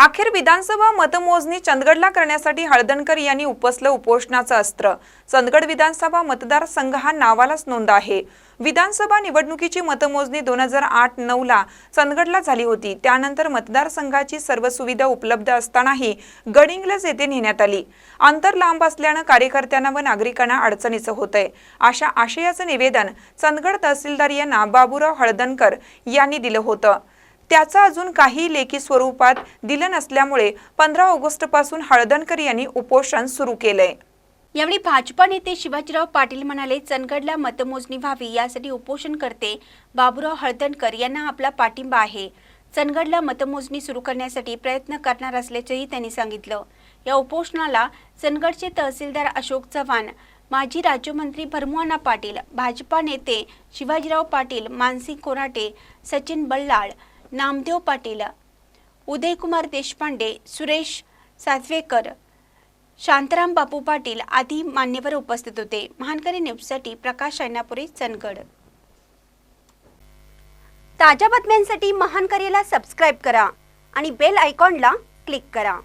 अखेर विधानसभा मतमोजणी चंदगडला करण्यासाठी हळदणकर यांनी उपसलं उपोषणाचं अस्त्र. चंदगड विधानसभा मतदारसंघ हा नावालाच नोंद आहे. विधानसभा निवडणुकीची मतमोजणी दोन हजार आठ नऊला चंदगडला झाली होती. त्यानंतर मतदारसंघाची सर्व सुविधा उपलब्ध असतानाही गडिंग्लज येथे नेण्यात आली. अंतर लांब असल्यानं कार्यकर्त्यांना व नागरिकांना अडचणीचं होतंय. अशा आशयाचं निवेदन चंदगड तहसीलदार यांना बाबूराव हळदणकर यांनी दिलं होतं. त्याचं अजून काही लेखी स्वरूपात दिलं नसल्यामुळे पंधरा ऑगस्टपासून हळदणकर यांनी उपोषण सुरू केलंय. यावेळी भाजपा नेते शिवाजीराव पाटील म्हणाले चंदगडला मतमोजणी व्हावी यासाठी उपोषण करते बाबुराव हळदणकर यांना आपला पाठिंबा आहे. चंदगडला मतमोजणी सुरू करण्यासाठी प्रयत्न करणार असल्याचंही त्यांनी सांगितलं. या उपोषणाला चंदगडचे तहसीलदार अशोक चव्हाण माजी राज्यमंत्री भरमुआना पाटील भाजपा नेते शिवाजीराव पाटील मानसिंग कोराटे सचिन बल्लाळ नामदेव पाटील उदयकुमार देशपांडे सुरेश सातवेकर शांताराम बापू पाटील आदी मान्यवर उपस्थित होते. महानकरी न्यूजसाठी प्रकाश ऐनापुरे चंदगड. ताज्या बातम्यांसाठी महानकरीला सबस्क्राईब करा आणि बेल आयकॉनला क्लिक करा.